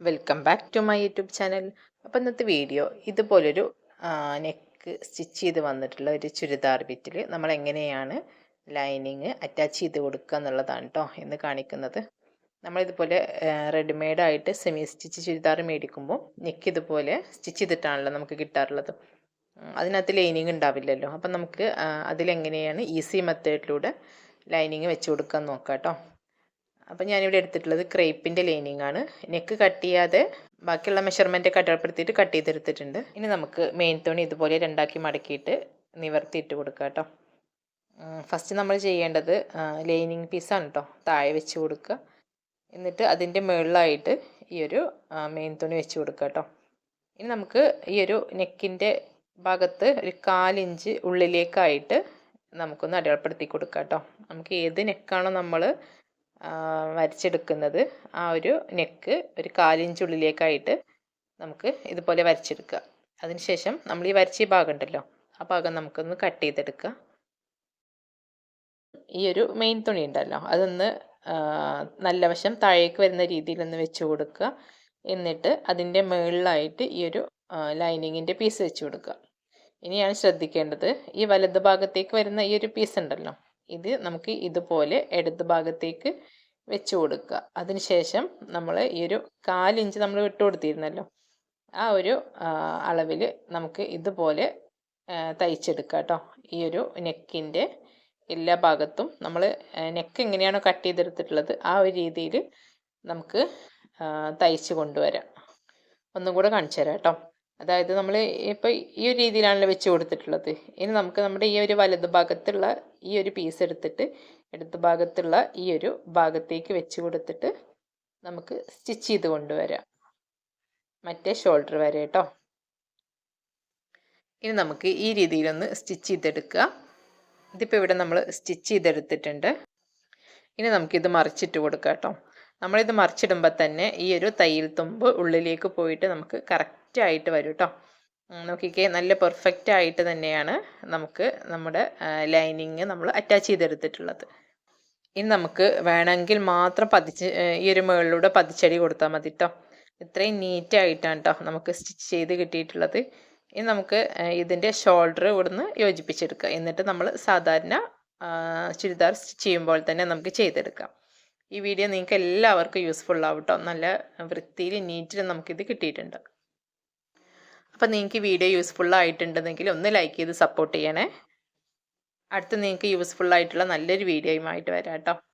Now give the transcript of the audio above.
Welcome back to my YouTube channel അപ്പോൾ ഇന്നത്തെ video ഇതുപോലൊരു നെക്ക് സ്റ്റിച്ച് ചെയ്ത് വന്നിട്ടുള്ള ഒരു ചുരിദാർ ബിറ്റിൽ നമ്മൾ എങ്ങനെയാണ് ലൈനിങ് അറ്റാച്ച് ചെയ്ത് കൊടുക്കുക എന്നുള്ളതാണ് കേട്ടോ എന്ന് കാണിക്കുന്നത്. നമ്മളിതുപോലെ റെഡിമെയ്ഡായിട്ട് സെമി സ്റ്റിച്ച് ചുരിദാർ മേടിക്കുമ്പോൾ നെക്ക് ഇതുപോലെ സ്റ്റിച്ച് ചെയ്തിട്ടാണല്ലോ നമുക്ക് കിട്ടാറുള്ളത്. അതിനകത്ത് ലൈനിങ് ഉണ്ടാവില്ലല്ലോ. അപ്പം നമുക്ക് അതിലെങ്ങനെയാണ് ഈസി മെത്തേഡിലൂടെ ലൈനിങ് വെച്ച് കൊടുക്കാൻ നോക്കാം കേട്ടോ അപ്പം ഞാനിവിടെ എടുത്തിട്ടുള്ളത് ക്രേപ്പിന്റെ ലൈനിങ് ആണ്. നെക്ക് കട്ട് ചെയ്യാതെ ബാക്കിയുള്ള മെഷർമെന്റ് കട്ടപ്പെടുത്തിയിട്ട് കട്ട് ചെയ്തെടുത്തിട്ടുണ്ട്. ഇനി നമുക്ക് മെയിൻ തുണി ഇതുപോലെ രണ്ടാക്കി മടക്കിയിട്ട് നിവർത്തിയിട്ട് കൊടുക്കുക കേട്ടോ. ഫസ്റ്റ് നമ്മൾ ചെയ്യേണ്ടത് ലൈനിങ് പീസാണ് കേട്ടോ താഴെ വെച്ച് കൊടുക്കുക. എന്നിട്ട് അതിന്റെ മുകളിലായിട്ട് ഈ ഒരു മെയിൻ തുണി വെച്ച് കൊടുക്കുക കേട്ടോ ഇനി നമുക്ക് ഈ ഒരു നെക്കിന്റെ ഭാഗത്ത് ഒരു കാലിഞ്ച് ഉള്ളിലേക്കായിട്ട് നമുക്കൊന്ന് അടയാളപ്പെടുത്തി കൊടുക്കാം കേട്ടോ നമുക്ക് ഏത് നെക്കാണോ നമ്മൾ വരച്ചെടുക്കുന്നത്. ആ ഒരു നെക്ക് ഒരു കാലിഞ്ച് ഉള്ളിലേക്കായിട്ട് നമുക്ക് ഇതുപോലെ വരച്ചെടുക്കുക. അതിനുശേഷം നമ്മൾ ഈ വരച്ച ഭാഗം ഉണ്ടല്ലോ ആ ഭാഗം നമുക്കൊന്ന് കട്ട് ചെയ്തെടുക്കുക. ഈ ഒരു മെയിൻ തുണി ഉണ്ടല്ലോ അതൊന്ന് നല്ല വശം താഴേക്ക് വരുന്ന രീതിയിൽ ഒന്ന് വെച്ച് കൊടുക്കുക. എന്നിട്ട് അതിന്റെ മുകളിലായിട്ട് ഈ ഒരു ലൈനിങ്ങിന്റെ പീസ് വെച്ച് കൊടുക്കുക. ഇനിയാണ് ശ്രദ്ധിക്കേണ്ടത്. ഈ വലത് ഭാഗത്തേക്ക് വരുന്ന ഈ ഒരു പീസ് ഉണ്ടല്ലോ ഇത് നമുക്ക് ഇതുപോലെ ഇടത് ഭാഗത്തേക്ക് വെച്ച് കൊടുക്കുക. അതിനുശേഷം നമ്മൾ ഈ ഒരു കാലിഞ്ച് നമ്മൾ വിട്ട് കൊടുത്തിരുന്നല്ലോ ആ ഒരു അളവിൽ നമുക്ക് ഇതുപോലെ തയ്ച്ചെടുക്കുക കേട്ടോ. ഈ ഒരു നെക്കിന്റെ എല്ലാ ഭാഗത്തും നമ്മൾ നെക്ക് എങ്ങനെയാണോ കട്ട് ചെയ്തെടുത്തിട്ടുള്ളത് ആ ഒരു രീതിയിൽ നമുക്ക് തയ്ച്ച് കൊണ്ടുവരാം. ഒന്നും കൂടെ കാണിച്ചു തരാം കേട്ടോ. അതായത് നമ്മൾ ഇപ്പോൾ ഈ ഒരു രീതിയിലാണല്ലോ വെച്ച് കൊടുത്തിട്ടുള്ളത്. ഇനി നമുക്ക് നമ്മുടെ ഈ ഒരു വലത് ഭാഗത്തുള്ള ഈ ഒരു പീസ് എടുത്തിട്ട് ഇടത് ഭാഗത്തുള്ള ഈ ഒരു ഭാഗത്തേക്ക് വെച്ച് കൊടുത്തിട്ട് നമുക്ക് സ്റ്റിച്ച് ചെയ്ത് കൊണ്ടുവരാം. മറ്റേ ഷോൾഡർ വരെ കേട്ടോ. ഇനി നമുക്ക് ഈ രീതിയിലൊന്ന് സ്റ്റിച്ച് ചെയ്തെടുക്കുക ഇതിപ്പോൾ ഇവിടെ നമ്മൾ സ്റ്റിച്ച് ചെയ്തെടുത്തിട്ടുണ്ട്. ഇനി നമുക്കിത് മറിച്ചിട്ട് കൊടുക്കാം കേട്ടോ. നമ്മളിത് മറിച്ചിടുമ്പോൾ തന്നെ ഈ ഒരു തയ്യൽ തുമ്പ് ഉള്ളിലേക്ക് പോയിട്ട് നമുക്ക് കറക്റ്റ് ആയിട്ട് വരും കേട്ടോ നോക്കിക്കേ നല്ല പെർഫെക്റ്റ് ആയിട്ട് തന്നെയാണ് നമുക്ക് നമ്മുടെ ലൈനിങ് നമ്മൾ അറ്റാച്ച് ചെയ്തെടുത്തിട്ടുള്ളത്. ഇനി നമുക്ക് വേണമെങ്കിൽ മാത്രം പതിച്ച് ഈ ഒരു മുകളിലൂടെ പതിച്ചടി കൊടുത്താൽ മതി കേട്ടോ ഇത്രയും നീറ്റായിട്ടാണ് കേട്ടോ നമുക്ക് സ്റ്റിച്ച് ചെയ്ത് കിട്ടിയിട്ടുള്ളത്. ഇനി നമുക്ക് ഇതിന്റെ ഷോൾഡർ ഇവിടുന്ന് യോജിപ്പിച്ചെടുക്കുക എന്നിട്ട് നമ്മൾ സാധാരണ ചുരിദാർ സ്റ്റിച്ച് ചെയ്യുമ്പോൾ തന്നെ നമുക്ക് ചെയ്തെടുക്കാം. ഈ വീഡിയോ നിങ്ങൾക്ക് എല്ലാവർക്കും യൂസ്ഫുൾ ആവും കേട്ടോ നല്ല വൃത്തിയിൽ നീറ്റിൽ നമുക്കിത് കിട്ടിയിട്ടുണ്ട്. അപ്പം നിങ്ങൾക്ക് വീഡിയോ യൂസ്ഫുൾ ആയിട്ടുണ്ടെങ്കിൽ ഒന്ന് ലൈക്ക് ചെയ്ത് സപ്പോർട്ട് ചെയ്യണേ. അടുത്ത് നിങ്ങൾക്ക് യൂസ്ഫുൾ ആയിട്ടുള്ള നല്ലൊരു വീഡിയോയുമായിട്ട് വരാം കേട്ടോ.